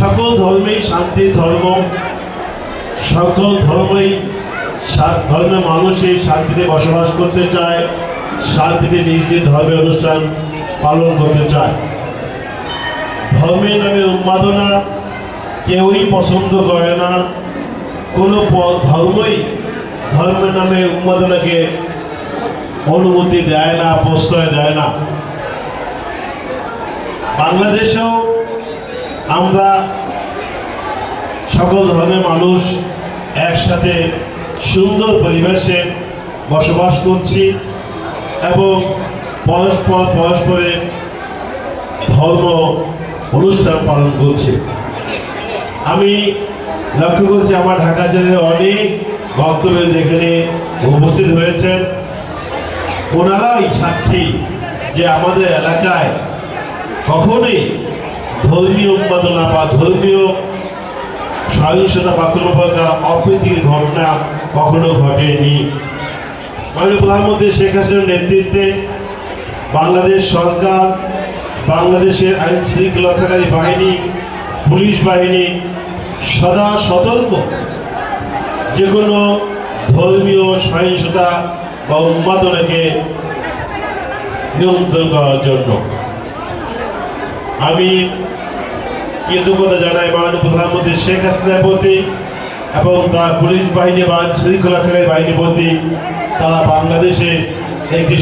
সকল ধর্মেই শান্তি, ধর্ম, সকল ধর্মই ধর্মের মানুষই শান্তিতে বসবাস করতে চায়, শান্তিতে নিজ নিজ ধর্মের অনুষ্ঠান পালন করতে চায়। ধর্মের নামে উন্মাদনা কেউই পছন্দ করে না। কোনো ধর্মই ধর্মের নামে উন্মাদনাকে অনুমতি দেয় না, প্রশ্রয় দেয় না। বাংলাদেশেও আমরা সকল ধর্মের মানুষ একসাথে সুন্দর পরিবেশে বসবাস করছি এবং পরস্পর পরস্পরের ধর্ম অনুষ্ঠান পালন করছি। আমি লক্ষ্য করছি আমার ঢাকা জেলায় অনেক ভক্তবৃন্দ এখানে উপস্থিত হয়েছেন। ওনারাই সাক্ষী যে আমাদের এলাকায় কখনোই ধর্মীয় উৎপাদনা বা ধর্মীয় সহিংসতা বা কোনো প্রকার অপ্রীতির ঘটনা কখনো ঘটেনি। মাননীয় প্রধানমন্ত্রী শেখ হাসিনার নেতৃত্বে বাংলাদেশ সরকার, বাংলাদেশের আইন শৃঙ্খলা রক্ষাকারী বাহিনী, পুলিশ বাহিনী সদা সতর্ক। যে কোনো ধর্মীয় সহিংসতা বা উন্মাদনাকে নিয়ন্ত্রণ করার জন্য। আমি কৃতজ্ঞতা জানাই মাননীয় প্রধানমন্ত্রী শেখ হাসিনার প্রতি এবং তার পুলিশ বাহিনী বা আইন শৃঙ্খলা রক্ষাকারী বাহিনীর প্রতি তারা বাংলাদেশে একটি